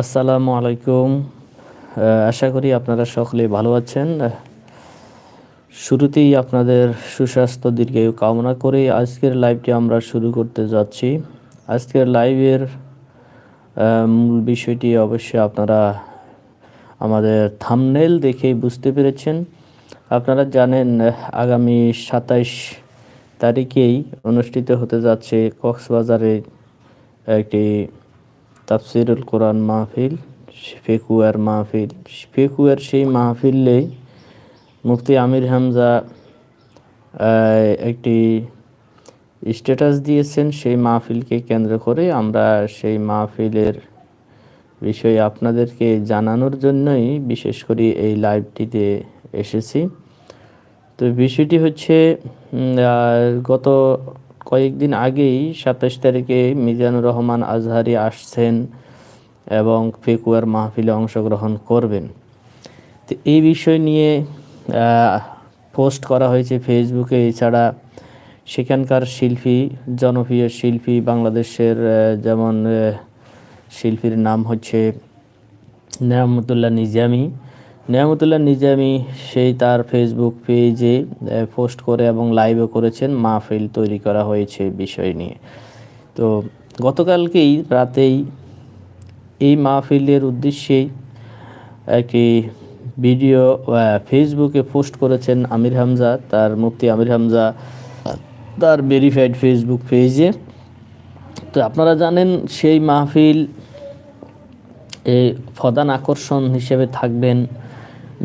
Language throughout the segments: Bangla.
আসসালামু আলাইকুম। আশা করি আপনারা সকলে ভালো আছেন। শুরুতেই আপনাদের সুস্বাস্থ্য দীর্ঘায়ু কামনা করে আজকের লাইভটি আমরা শুরু করতে যাচ্ছি। আজকের লাইভের মূল বিষয়টি অবশ্যই আপনারা আমাদের থামনেল দেখেই বুঝতে পেরেছেন। আপনারা জানেন, আগামী সাতাইশ তারিখেই অনুষ্ঠিত হতে যাচ্ছে কক্সবাজারে একটি তাফসিরুল কোরআন মাহফিল, ফেকুয়ার মাহফিল। ফেকুয়ার সেই মাহফিলে মুফতি আমির হামজা একটি স্ট্যাটাস দিয়েছেন সেই মাহফিলকে কেন্দ্র করে। আমরা সেই মাহফিলের বিষয়ে আপনাদেরকে জানানোর জন্যই বিশেষ করে এই লাইভটিতে এসেছি। তো বিষয়টি হচ্ছে গত কয়েকদিন আগেই সাতাশ তারিখে মিজানুর রহমান আজহারি আসছেন এবং ফেকুয়ার মাহফিলে অংশগ্রহণ করবেন। তো এই বিষয় নিয়ে পোস্ট করা হয়েছে ফেসবুকে। এছাড়া সেখানকার শিল্পী, জনপ্রিয় শিল্পী বাংলাদেশের যেমন শিল্পীর নাম হচ্ছে নেয়ামতুল্লাহ নিজামি। নেয়ামতুল্লাহ নিজামি সেই তার ফেসবুক পেজে পোস্ট করে এবং লাইভও করেছেন মাহফিল তৈরি করা হয়েছে বিষয় নিয়ে। তো গতকালকেই রাতেই এই মাহফিলের উদ্দেশ্যেই একটি ভিডিও ফেসবুকে পোস্ট করেছেন আমির হামজা, তার মুফতি আমির হামজা, তার ভেরিফাইড ফেসবুক পেজে তো আপনারা জানেন সেই মাহফিল এই প্রধান আকর্ষণ হিসেবে থাকবেন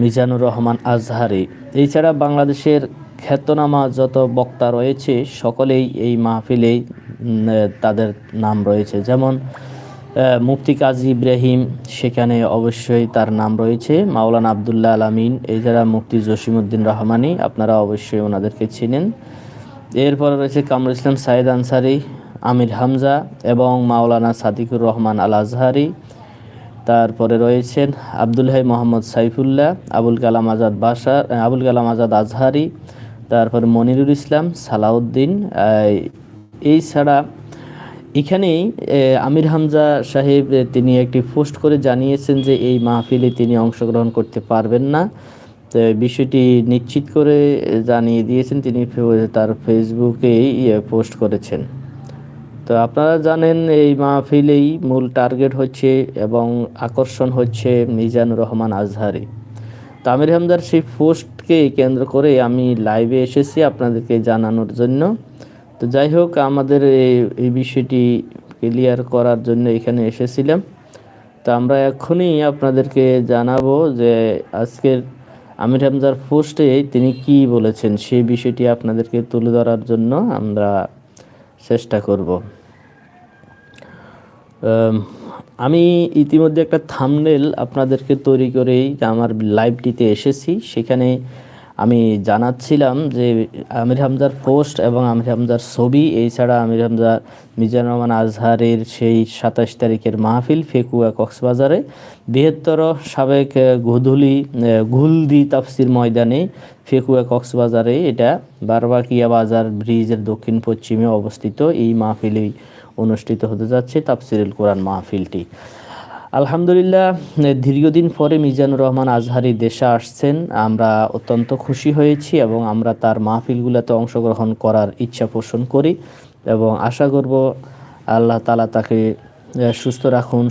মিজানুর রহমান আজহারি। এছাড়া বাংলাদেশের খ্যাতনামা যত বক্তা রয়েছে, সকলেই এই মাহফিলেই তাদের নাম রয়েছে। যেমন মুফতি কাজী ইব্রাহিম, সেখানে অবশ্যই তার নাম রয়েছে। মাওলানা আবদুল্লাহ আলামিন এছাড়া মুফতি জসিমউদ্দিন রহমানি আপনারা অবশ্যই ওনাদেরকে চিনেন। এরপরে রয়েছে কামরুল ইসলাম সাইদ আনসারি, আমির হামজা এবং মাওলানা সাদিকুর রহমান আল আজহারি। তারপরে রয়েছেন আব্দুল হাই মোহাম্মদ সাইফুল্লাহ, আবুল কালাম আজাদ বাসার আবুল কালাম আজাদ আজহারি, তারপর মনিরুল ইসলাম সালাউদ্দিন এই ছাড়া এখানেই আমির হামজা সাহেব তিনি একটি পোস্ট করে জানিয়েছেন যে এই মাহফিলে তিনি অংশগ্রহণ করতে পারবেন না। তো বিষয়টি নিশ্চিত করে জানিয়ে দিয়েছেন। তিনি তার ফেসবুকেই পোস্ট করেছেন। তো আপনারা জানেন এই মাহফিলেই মূল টার্গেট হচ্ছে এবং আকর্ষণ হচ্ছে মিজানুর রহমান আজহারি। তো আমির হামদার সেই পোস্টকে কেন্দ্র করে আমি লাইভে এসেছি আপনাদেরকে জানানোর জন্য। তো যাই হোক, আমাদের এই এই বিষয়টি ক্লিয়ার করার জন্য এখানে এসেছিলাম। তো আমরা এখনই আপনাদেরকে জানাব যে আজকের আমির হামজার পোস্টে তিনি কি বলেছেন, সেই বিষয়টি আপনাদেরকে তুলে ধরার জন্য আমরা চেষ্টা করব। আম, ইতিমধ্যে একটা থামনেল আপনাদেরকে তৈরি করেই আমার লাইভটিতে এসেছি। সেখানে আমি জানাচ্ছিলাম যে আমির হামজার পোস্ট এবং আমির হামজার ছবি এছাড়া আমির হামজা মিজান রহমান আজহারের সেই সাতাশ তারিখের মাহফিল ফেকুয়া কক্সবাজারে। বৃহত্তর সাবেক গুধুলি গুলদি তাফসির ময়দানে ফেকুয়া কক্সবাজারে এটা বারবাকিয়া বাজার ব্রিজের দক্ষিণ পশ্চিমে অবস্থিত এই মাহফিলেই অনুষ্ঠিত হতে যাচ্ছে তাফসিরুল কোরআন মাহফিলটি। আলহামদুলিল্লাহ দীর্ঘদিন পরে মিজানুর রহমান আজহারি দেশে আসছেন। আমরা অত্যন্ত খুশি হয়েছি এবং আমরা তার মাহফিলগুলোতে অংশগ্রহণ করার ইচ্ছা পোষণ করি এবং আশা করব আল্লাহ তালা তাকে সুস্থ রাখুন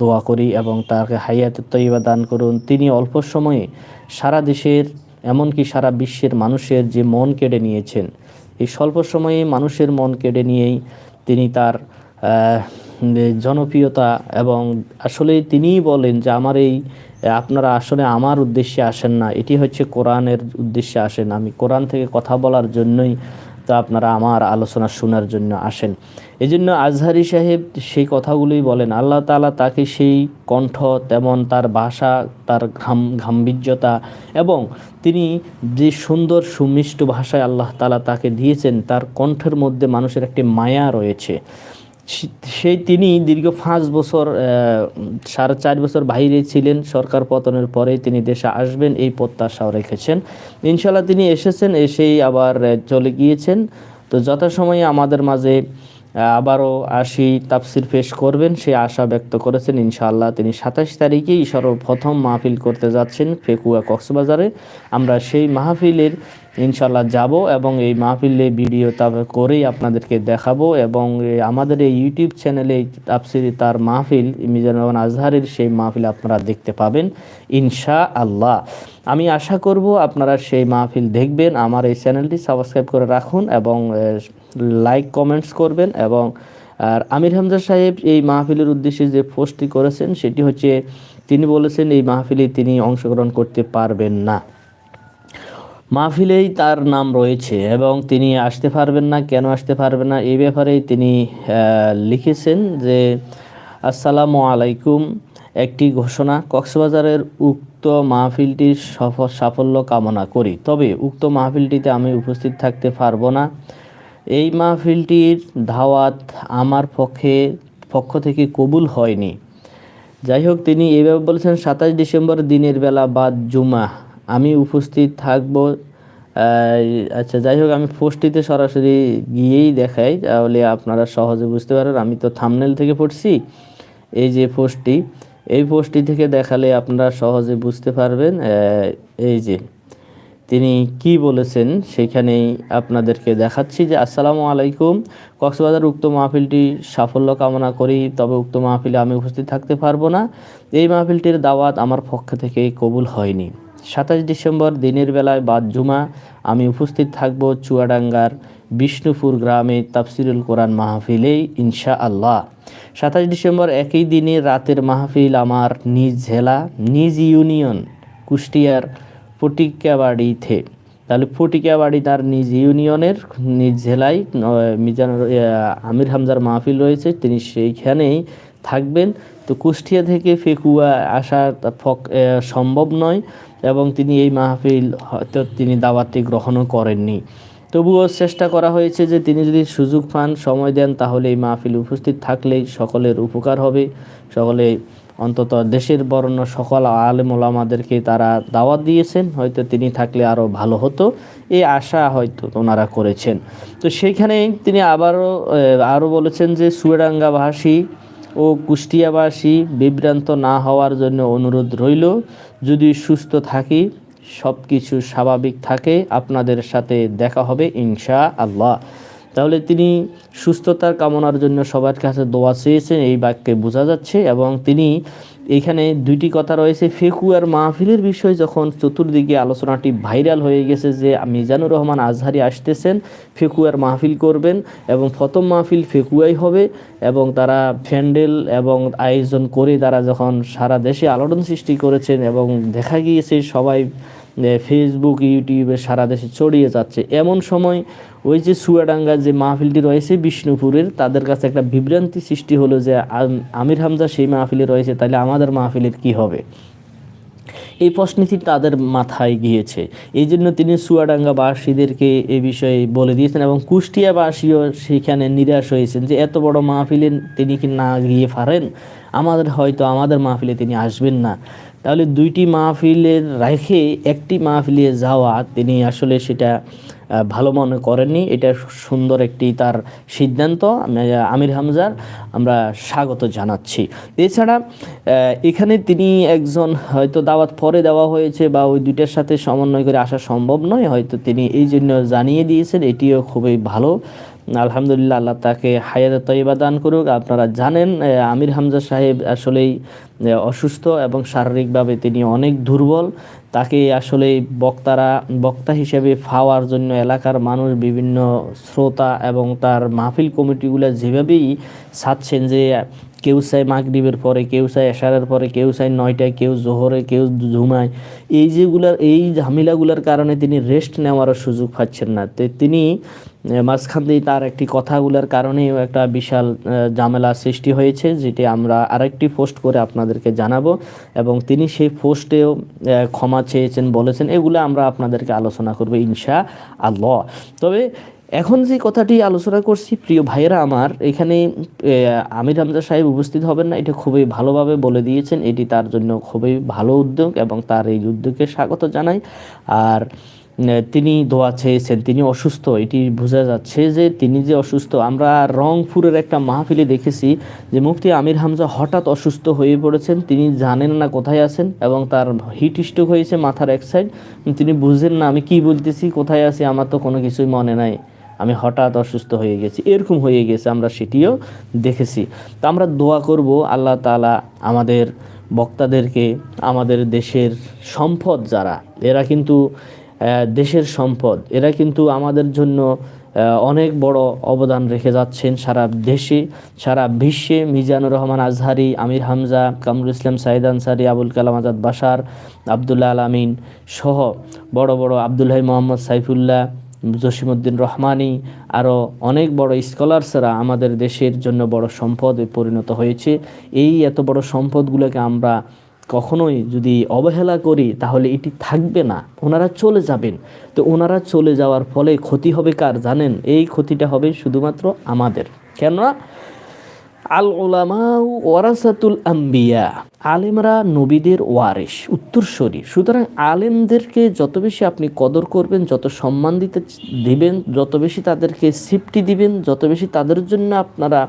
দোয়া করি এবং তাকে হাইয়াত তৈবা দান করুন। তিনি অল্প সময়ে সারা দেশের, এমনকি সারা বিশ্বের মানুষের যে মন কেড়ে নিয়েছেন, এই স্বল্প সময়ে মানুষের মন কেড়ে নিয়েই তিনি তার জনপ্রিয়তা এবং আসলে তিনিই বলেন যে আমার এই, আপনারা আসলে আমার উদ্দেশ্যে আসেন না, এটি হচ্ছে কোরআনের উদ্দেশ্যে আসেন। আমি কোরআন থেকে কথা বলার জন্যই তো আপনারা আমার আলোচনা শোনার জন্য আসেন। এই জন্য আজহারি সাহেব সেই কথাগুলোই বলেন, আল্লাহ তালা তাকে সেই কণ্ঠ, তেমন তার ভাষা, তার ঘাম গাম্ভীর্যতা এবং তিনি যে সুন্দর সুমিষ্ট ভাষায় আল্লাহ তালা তাকে দিয়েছেন, তার কণ্ঠের মধ্যে মানুষের একটি মায়া রয়েছে। সেই তিনি দীর্ঘ পাঁচ বছর সাড়ে চার বছর বাইরে ছিলেন। সরকার পতনের পরে তিনি দেশে আসবেন, এই প্রত্যাশাও রেখেছেন। ইনশাল্লাহ তিনি এসেছেন, এসেই আবার চলে গিয়েছেন। তো যথাসময়ে আমাদের মাঝে আবারও আসি তাফসির পেশ করবেন, সে আশা ব্যক্ত করেছেন, ইনশাআল্লাহ তিনি সাতাশ তারিখেই সর্বপ্রথম মাহফিল করতে যাচ্ছেন ফেকুয়া কক্সবাজারে। আমরা সেই মাহফিলের ইনশাল্লাহ যাব এবং এই মাহফিলে ভিডিও তবে করেই আপনাদেরকে দেখাবো এবং আমাদের এই ইউটিউব চ্যানেলে তাফসিরি তার মাহফিল মিজানুর রহমান আজহারের সেই মাহফিল আপনারা দেখতে পাবেন ইনশা আল্লাহ আমি আশা করব আপনারা সেই মাহফিল দেখবেন। আমার এই চ্যানেলটি সাবস্ক্রাইব করে রাখুন এবং লাইক কমেন্টস করবেন এবং, আর আমির হামজা সাহেব এই মাহফিলের উদ্দেশ্যে যে পোস্টটি করেছেন, সেটি হচ্ছে তিনি বলেছেন এই মাহফিলে তিনি অংশগ্রহণ করতে পারবেন না। মাহফিলেই তার নাম রয়েছে এবং তিনি আসতে পারবেন না, কেন আসতে পারবেন না এই ব্যাপারেই তিনি লিখেছেন যে, আসসালামু আলাইকুম একটি ঘোষণা কক্সবাজারের উক্ত মাহফিলটির সফল সাফল্য কামনা করি। তবে উক্ত মাহফিলটিতে আমি উপস্থিত থাকতে পারব না। এই মাহফিলটির ধাওয়াত আমার পক্ষে, পক্ষ থেকে কবুল হয়নি। যাই হোক, তিনি এভাবে বলেছেন, সাতাশ ডিসেম্বর দিনের বেলা বাদ জুমা। আমি উপস্থিত থাকব আচ্ছা যাই হোক, আমি পোস্টটিতে সরাসরি গিয়েই দেখাই, তাহলে আপনারা সহজে বুঝতে পারেন। আমি তো থামনেল থেকে পড়ছি, এই যে পোস্টটি। এই পোস্টটি থেকে দেখালে আপনারা সহজে বুঝতে পারবেন এই যে তিনি কি বলেছেন সেখানেই আপনাদেরকে দেখাচ্ছি যে আসসালামু আলাইকুম। কক্সবাজার উক্ত মাহফিলটি সাফল্য কামনা করি, তবে উক্ত মাহফিলে আমি উপস্থিত থাকতে পারব না। এই মাহফিলটির দাওয়াত আমার পক্ষ থেকে কবুল হয়নি। সাতাশ ডিসেম্বর দিনের বেলায় বাদ জুমা, আমি উপস্থিত থাকব চুয়াডাঙ্গার বিষ্ণুপুর গ্রামে তাফসিরুল কোরআন মাহফিলেই ইনশা আল্লাহ সাতাশ ডিসেম্বর একই দিনে রাতের মাহফিল আমার নিজ জেলা, নিজ ইউনিয়ন, কুষ্টিয়ার ফটিকাবাড়িতে তাহলে ফটিকাবাড়ি তার নিজ ইউনিয়নের, নিজ জেলায় মিজানুর আমির হামজার মাহফিল রয়েছে, তিনি সেইখানেই থাকবেন। তো কুষ্টিয়া থেকে ফেকুয়া আসা ফক সম্ভব নয় এবং তিনি এই মাহফিল হয়তো তিনি দাওয়াতটি গ্রহণও করেননি। তবুও চেষ্টা করা হয়েছে যে তিনি যদি সুযোগ পান, সময় দেন, তাহলে এই মাহফিল উপস্থিত থাকলেই সকলের উপকার হবে। সকলে অন্তত দেশের বর্ণ সকল আলেম ওলামাদেরকে তারা দাওয়াত দিয়েছেন। হয়তো তিনি থাকলে আরও ভালো হতো। এই আশা হয়তো ওনারা করেছেন। তো সেইখানে তিনি আবারও আরও বলেছেন যে সুয়েডাঙ্গাভাষী ও কুষ্টিয়াবাসী বিভ্রান্ত না হওয়ার জন্য অনুরোধ রইল। যদি সুস্থ থাকি সব কিছু স্বাভাবিক থাকে, আপনাদের সাথে দেখা হবে ইনশা আল্লাহ তাহলে তিনি সুস্থতার কামনার জন্য সবার কাছে দোয়া চেয়েছেন, এই বাক্যে বোঝা যাচ্ছে এবং তিনি এখানে দুইটি কথা রয়েছে। ফেকুয়ার মাহফিলের বিষয়ে যখন চতুর্দিকে আলোচনাটি ভাইরাল হয়ে গেছে যে মিজানুর রহমান আজহারি আসতেছেন ফেকুয়ার মাহফিল করবেন এবং প্রথম মাহফিল ফেকুয়াই হবে এবং তারা ফ্যান্ডেল এবং আয়োজন করে তারা যখন সারা দেশে আলোড়ন সৃষ্টি করেছেন এবং দেখা গিয়েছে সবাই ফেসবুক ইউটিউবে সারা দেশে ছড়িয়ে যাচ্ছে। এমন সময় ওই যে সুয়াডাঙ্গা যে মাহফিলটি রয়েছে বিষ্ণুপুরের, তাদের কাছে একটা বিভ্রান্তি সৃষ্টি হলো যে আমির হামজা সেই মাহফিলে রয়েছে তাহলে আমাদের মাহফিলের কি হবে? এই প্রশ্নটি তাদের মাথায় গিয়েছে। এই জন্য তিনি সুয়াডাঙ্গাবাসীদেরকে এ বিষয়ে বলে দিয়েছেন এবং কুষ্টিয়াবাসীও সেখানে নিরাশ হয়েছেন যে, এত বড় মাহফিলে তিনি কি না গিয়ে পারেন? আমাদের হয়তো আমাদের মাহফিলে তিনি আসবেন না। তাহলে দুইটি মাহফিলের রেখে একটি মাহফিলে যাওয়া তিনি আসলে সেটা ভালো মনে করেননি। এটা সুন্দর একটি তার সিদ্ধান্ত আমির হামজার। আমরা স্বাগত জানাচ্ছি। এছাড়া এখানে তিনি একজন হয়তো দাওয়াত পরে দেওয়া হয়েছে বা ওই দুইটার সাথে সমন্বয় করে আসা সম্ভব নয়। হয়তো তিনি এই জন্য জানিয়ে দিয়েছেন, এটিও খুবই ভালো। আলহামদুলিল্লাহ আল্লাহ তাকে হায়াত তৈবা দান করুক। আপনারা জানেন আমির হামজা সাহেব আসলেই অসুস্থ এবং শারীরিকভাবে তিনি অনেক দুর্বল। তাকে আসলে বক্তারা, বক্তা হিসেবে ফাওয়ার জন্য এলাকার মানুষ, বিভিন্ন শ্রোতা এবং তার মাহফিল কমিটিগুলো যেভাবেই চাচ্ছেন যে, কেউ চায় মাগরীবের পরে, কেউ চায় এশারের পরে, কেউ চায় নয়টায়, কেউ জোহরে, কেউ ঝুমায় এই যেগুলার, এই ঝামেলাগুলোর কারণে তিনি রেস্ট নেওয়ারও সুযোগ পাচ্ছেন না। তো তিনি মাঝখান দিয়ে তার একটি কথাগুলোর কারণেও একটা বিশাল ঝামেলা সৃষ্টি হয়েছে, যেটি আমরা আরেকটি পোস্ট করে আপনাদেরকে জানাব। এবং তিনি সেই পোস্টেও ক্ষমা চেয়েছেন, বলেছেন, এগুলো আমরা আপনাদেরকে আলোচনা করব ইনশা আল্লাহ তবে এখন যে কথাটি আলোচনা করছি, প্রিয় ভাইয়েরা আমার, এখানে আমির হামজা সাহেব উপস্থিত হবেন না, এটা খুবই ভালোভাবে বলে দিয়েছেন। এটি তার জন্য খুবই ভালো উদ্যোগ এবং তার এই উদ্যোগকে স্বাগত জানাই। আর তিনি দোয়া চেয়েছেন, তিনি অসুস্থ। এটি বোঝা যাচ্ছে যে তিনি যে অসুস্থ, আমরা রংপুরের একটা মাহফিলে দেখেছি যে মুফতি আমির হামজা হঠাৎ অসুস্থ হয়ে পড়েছেন, তিনি জানেন না কোথায় আছেন এবং তার হিট স্ট্রোক হয়েছে মাথার এক সাইড। তিনি বুঝেন না, আমি কি বলতেছি, কোথায় আছি, আমার তো কোনো কিছুই মনে নাই। আমি হঠাৎ অসুস্থ হয়ে গেছি, এরকম হয়ে গেছে, আমরা সেটিও দেখেছি। তো আমরা দোয়া করব, আল্লাহ তাআলা আমাদের বক্তাদেরকে, আমাদের দেশের সম্পদ যারা, এরা কিন্তু দেশের সম্পদ। এরা কিন্তু আমাদের জন্য অনেক বড় অবদান রেখে যাচ্ছেন সারা দেশে। সারা বিশ্বে মিজানুর রহমান আজহারি, আমির হামজা, কামরুল ইসলাম, সাইদ আনসারি, আবুল কালাম আজাদ বাসার আবদুল্লাহ আলামিন সহ বড় বড় আবদুল্লাহ মোহাম্মদ সাইফুল্লাহ জসিমউদ্দিন রহমানি আরও অনেক বড় স্কলার্সরা আমাদের দেশের জন্য বড় সম্পদে পরিণত হয়েছে। এই এত বড় সম্পদগুলোকে আমরা কখনোই যদি অবহেলা করি, তাহলে এটি থাকবে না। ওনারা চলে যাবেন। তো ওনারা চলে যাওয়ার ফলে ক্ষতি হবে কার জানেন? এই ক্ষতিটা হবে শুধুমাত্র আমাদের। কেননা আল ওলামা ওয়ারাসাতুল আম্বিয়া, আলেমরা নবীদের ওয়ারিস উত্তরসূরি সুতরাং আলেমদেরকে যত বেশি আপনি কদর করবেন, যত সম্মান দিতে দিবেন, যত বেশি তাদেরকে সিফটি দিবেন, যত বেশি তাদের জন্য আপনারা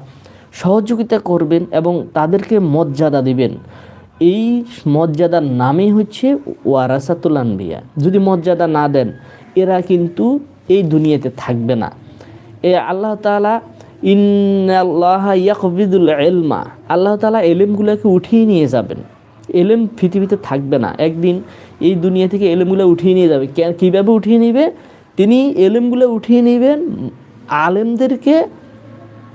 সহযোগিতা করবেন এবং তাদেরকে মর্যাদা দিবেন এই মর্যাদার নামই হচ্ছে ওয়ারাসাতুল আম্বিয়া যদি মর্যাদা না দেন, এরা কিন্তু এই দুনিয়াতে থাকবে না। এ আল্লাহ তাআলা, ইন্নাল্লাহ ইয়াকবিদুল এলমা আল্লাহ তাআলা এলেমগুলোকে উঠিয়ে নিয়ে যাবেন। এলেম পৃথিবীতে থাকবে না। একদিন এই দুনিয়া থেকে এলেমগুলো উঠিয়ে নিয়ে যাবে। কীভাবে উঠিয়ে নেবে? তিনি এলেমগুলো উঠিয়ে নেবেন আলেমদেরকে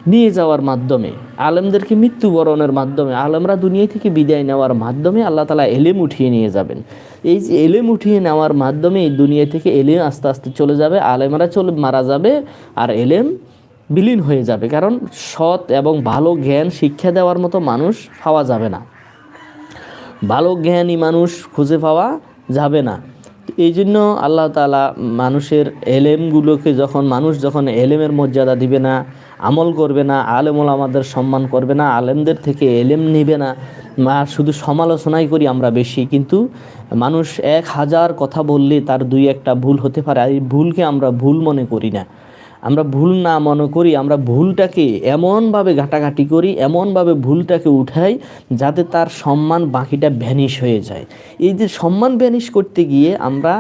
নিয়ে যাওয়ার মাধ্যমে, আলেমদেরকে মৃত্যুবরণের মাধ্যমে, আলেমরা দুনিয়া থেকে বিদায় নেওয়ার মাধ্যমে আল্লাহ তালা এলেম উঠিয়ে নিয়ে যাবেন। এই যে এলেম উঠিয়ে নেওয়ার মাধ্যমে এই দুনিয়া থেকে এলেম আস্তে আস্তে চলে যাবে, আলেমরা চলে মারা যাবে আর এলেম বিলীন হয়ে যাবে। কারণ সৎ এবং ভালো জ্ঞান শিক্ষা দেওয়ার মতো মানুষ পাওয়া যাবে না। ভালো জ্ঞানী মানুষ খুঁজে পাওয়া যাবে না। এই জন্য আল্লাহ তালা মানুষের এলেমগুলোকে যখন, মানুষ যখন এলেমের মর্যাদা দিবে না আমল করবে না আলেমুল আমাদের সম্মান করবে না, আলেমদের থেকে এলেম নিবে না। শুধু সমালোচনাই করি আমরা বেশি, কিন্তু মানুষ এক হাজার কথা বললে তার দুই একটা ভুল হতে পারে, আর এই ভুলকে আমরা ভুল মনে করি না। আমরা ভুল না মনে করি, আমরা ভুলটাকে এমনভাবে ঘাটাঘাটি করি, এমনভাবে ভুলটাকে উঠাই, যাতে তার সম্মান বাকিটা ভ্যানিশ হয়ে যায়। এই যে সম্মান ভ্যানিশ করতে গিয়ে আমরা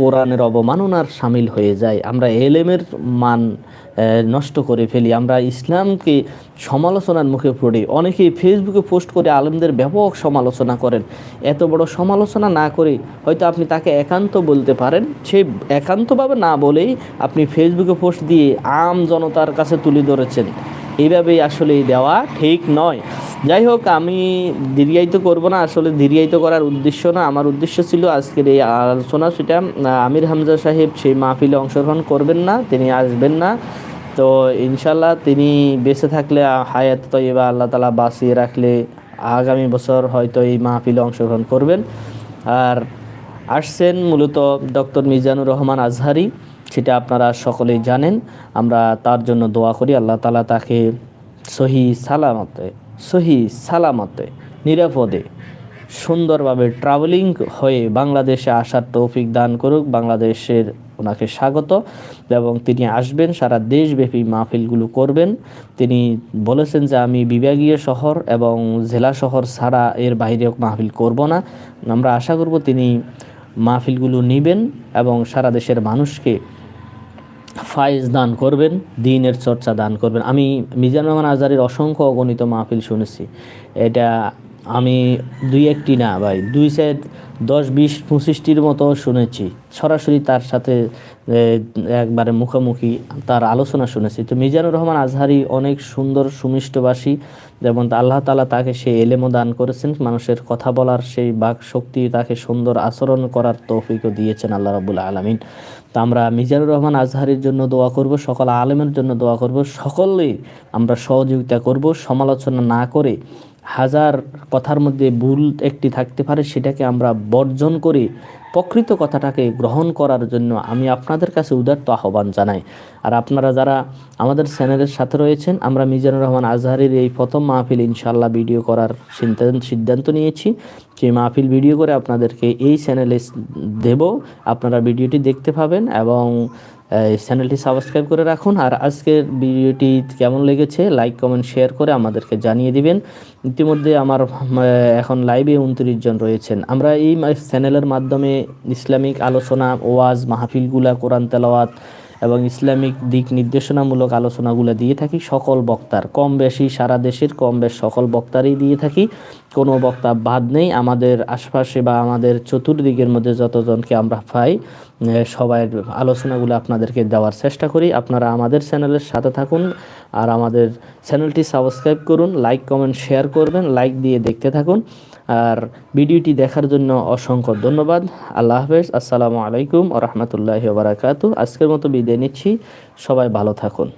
কোরআনের অবমাননার সামিল হয়ে যায় আমরা এলেমের মান নষ্ট করে ফেলি। আমরা ইসলামকে সমালোচনার মুখে পড়ি। অনেকেই ফেসবুকে পোস্ট করে আলেমদের ব্যাপক সমালোচনা করেন। এত বড় সমালোচনা না করে হয়তো আপনি তাকে একান্ত বলতে পারেন। সে একান্তভাবে না বলেই আপনি ফেসবুকে পোস্ট দিয়ে আম জনতার কাছে তুলে ধরেছেন। এইভাবেই আসলে দেওয়া ঠিক নয়। যাই হোক, আমি দীর্ঘায়িত করব না। আসলে দীর্ঘায়িত করার উদ্দেশ্য না। আমার উদ্দেশ্য ছিল আজকের এই আলোচনা। সেটা আমির হামজা সাহেব সেই মাহফিলে অংশগ্রহণ করবেন না, তিনি আসবেন না। তো ইনশাল্লাহ তিনি বেঁচে থাকলে হায়াত তৈবা আল্লাহ তালা বাঁচিয়ে রাখলে আগামী বছর হয়তো এই মাহফিলে অংশগ্রহণ করবেন। আর আসছেন মূলত ডক্টর মিজানুর রহমান আজহারি, সেটা আপনারা সকলেই জানেন। আমরা তার জন্য দোয়া করি, আল্লাহ তালা তাকে সহি সালামতে সহি সালামতে, নিরাপদে, সুন্দরভাবে ট্রাভেলিং হয়ে বাংলাদেশে আসার তৌফিক দান করুক, বাংলাদেশের ওনাকে স্বাগত এবং তিনি আসবেন, সারা দেশব্যাপী মাহফিলগুলো করবেন। তিনি বলেছেন যে আমি বিভাগীয় শহর এবং জেলা শহর ছাড়া এর বাইরে মাহফিল করব না। আমরা আশা করব তিনি মাহফিলগুলো নেবেন এবং সারা দেশের মানুষকে ফাইজ দান করবেন, দিনের চর্চা দান করবেন। আমি মিজানুর রহমান আজারের অসংখ্য অগণিত মাহফিল শুনেছি। এটা আমি দুই একটি না ভাই, দুই সাইড দশ, বিশ, পঁচিশটির মতো শুনেছি। সরাসরি তার সাথে একবারে মুখোমুখি তার আলোচনা শুনেছি। তো মিজানুর রহমান আজহারি অনেক সুন্দর, সুমিষ্টবাসী, যেমন আল্লাহ তালা তাকে সে এলেমো দান করেছেন, মানুষের কথা বলার সেই বাক শক্তি তাকে সুন্দর আচরণ করার তৌফিকও দিয়েছেন আল্লাহ রাবুল আলমিন। তা আমরা মিজানুর রহমান আজহারির জন্য দোয়া করব, সকল আলেমের জন্য দোয়া করব, সকলেই আমরা সহযোগিতা করব, সমালোচনা না করে হাজার কথার মধ্যে ভুল একটি থাকতে পারে, সেটাকে আমরা বর্জন করে প্রকৃত কথাটাকে গ্রহণ করার জন্য আমি আপনাদের কাছে উদার্ত আহ্বান জানাই। আর আপনারা যারা আমাদের চ্যানেলের সাথে রয়েছেন, আমরা মিজানুর রহমান আজহারের এই প্রথম মাহফিল ইনশাল্লাহ ভিডিও করার সিদ্ধান্ত নিয়েছি। যে মাহফিল ভিডিও করে আপনাদেরকে এই চ্যানেলে দেব। আপনারা ভিডিওটি দেখতে পাবেন এবং এই চ্যানেলটি সাবস্ক্রাইব করে রাখুন আর আজকের ভিডিওটি কেমন লেগেছে, লাইক, কমেন্ট, শেয়ার করে আমাদেরকে জানিয়ে দিবেন। ইতিমধ্যে আমার এখন লাইভে উনত্রিশ জন রয়েছেন। আমরা এই চ্যানেলের মাধ্যমে ইসলামিক আলোচনা, ওয়াজ, মাহফিলগুলা, কোরআন তেলাওয়াত এবং ইসলামিক দিক নির্দেশনামূলক আলোচনাগুলো দিয়ে থাকি, সকল বক্তার। কম বেশি সারা দেশের কম বেশ সকল বক্তারই দিয়ে থাকি। কোনো বক্তা বাদ নেই, আমাদের আশপাশে বা আমাদের চতুর্দিকের মধ্যে যতজনকে আমরা পাই সবাই আলোচনাগুলো আপনাদেরকে দেওয়ার চেষ্টা করি। আপনারা আমাদের চ্যানেলের সাথে থাকুন আর আমাদের চ্যানেলটি সাবস্ক্রাইব করুন, লাইক, কমেন্ট, শেয়ার করবেন, লাইক দিয়ে দেখতে থাকুন। আর ভিডিওটি দেখার জন্য অসংখ্য ধন্যবাদ। আল্লাহ হাফেজ। আসসালামু আলাইকুম ও রহমতুল্লাহ বারাকাতু আজকের মতো বিদায় নিচ্ছি। সবাই ভালো থাকুন।